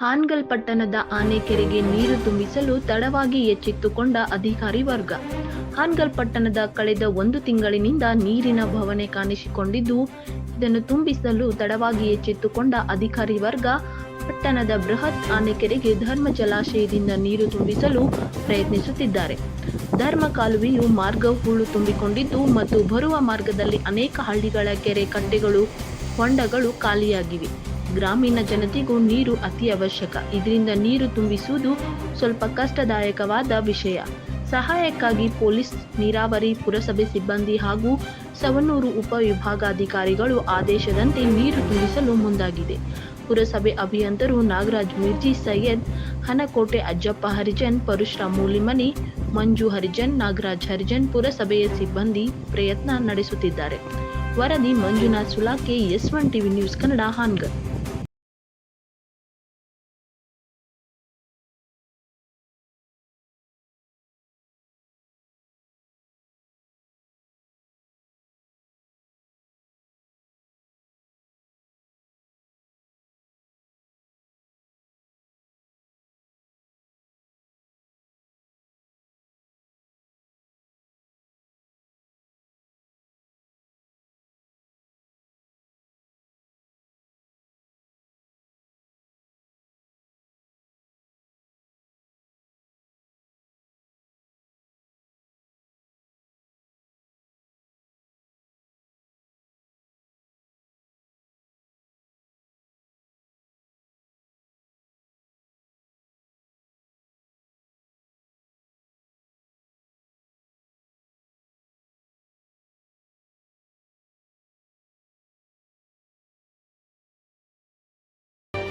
ಹಾನ್ಗಲ್ ಪಟ್ಟಣದ ಆನೆಕೆರೆಗೆ ನೀರು ತುಂಬಿಸಲು ತಡವಾಗಿ ಎಚ್ಚೆತ್ತುಕೊಂಡ ಅಧಿಕಾರಿ ವರ್ಗ. ಹಾನ್ಗಲ್ ಪಟ್ಟಣದ ಕಳೆದ ಒಂದು ತಿಂಗಳಿನಿಂದ ನೀರಿನ ಭವನೆ ಕಾಣಿಸಿಕೊಂಡಿದ್ದು, ಇದನ್ನು ತುಂಬಿಸಲು ತಡವಾಗಿ ಎಚ್ಚೆತ್ತುಕೊಂಡ ಅಧಿಕಾರಿ ವರ್ಗ, ಪಟ್ಟಣದ ಬೃಹತ್ ಆನೆಕೆರೆಗೆ ಧರ್ಮ ಜಲಾಶಯದಿಂದ ನೀರು ತುಂಬಿಸಲು ಪ್ರಯತ್ನಿಸುತ್ತಿದ್ದಾರೆ. ಧರ್ಮ ಕಾಲುವೆಯು ಮಾರ್ಗ ಹೂಳು ತುಂಬಿಕೊಂಡಿದ್ದು ಮತ್ತು ಬರುವ ಮಾರ್ಗದಲ್ಲಿ ಅನೇಕ ಹಳ್ಳಿಗಳ ಕೆರೆ, ಕಟ್ಟೆಗಳು, ಹೊಂಡಗಳು ಖಾಲಿಯಾಗಿವೆ. ಗ್ರಾಮೀಣ ಜನತೆಗೂ ನೀರು ಅತಿ ಅವಶ್ಯಕ. ಇದರಿಂದ ನೀರು ತುಂಬಿಸುವುದು ಸ್ವಲ್ಪ ಕಷ್ಟದಾಯಕವಾದ ವಿಷಯ. ಸಹಾಯಕ್ಕಾಗಿ ಪೊಲೀಸ್, ನೀರಾವರಿ, ಪುರಸಭೆ ಸಿಬ್ಬಂದಿ ಹಾಗೂ ಸವಣೂರು ಉಪವಿಭಾಗಾಧಿಕಾರಿಗಳು ಆದೇಶದಂತೆ ನೀರು ತುಂಬಿಸಲು ಮುಂದಾಗಿದೆ. ಪುರಸಭೆ ಅಭಿಯಂತರು ನಾಗರಾಜ್, ಮಿರ್ಜಿ ಸೈಯದ್, ಹನಕೋಟೆ ಅಜ್ಜಪ್ಪ ಹರಿಜನ್ ಪರಶುರಾಮ್ ಮೂಲಿಮನಿ, ಮಂಜು ಹರಿಜನ್, ನಾಗರಾಜ್ ಹರಿಜನ್ ಪುರಸಭೆಯ ಸಿಬ್ಬಂದಿ ಪ್ರಯತ್ನ ನಡೆಸುತ್ತಿದ್ದಾರೆ. ವರದಿ Manjunath Sulake, S one TV news Kannada, Hangal.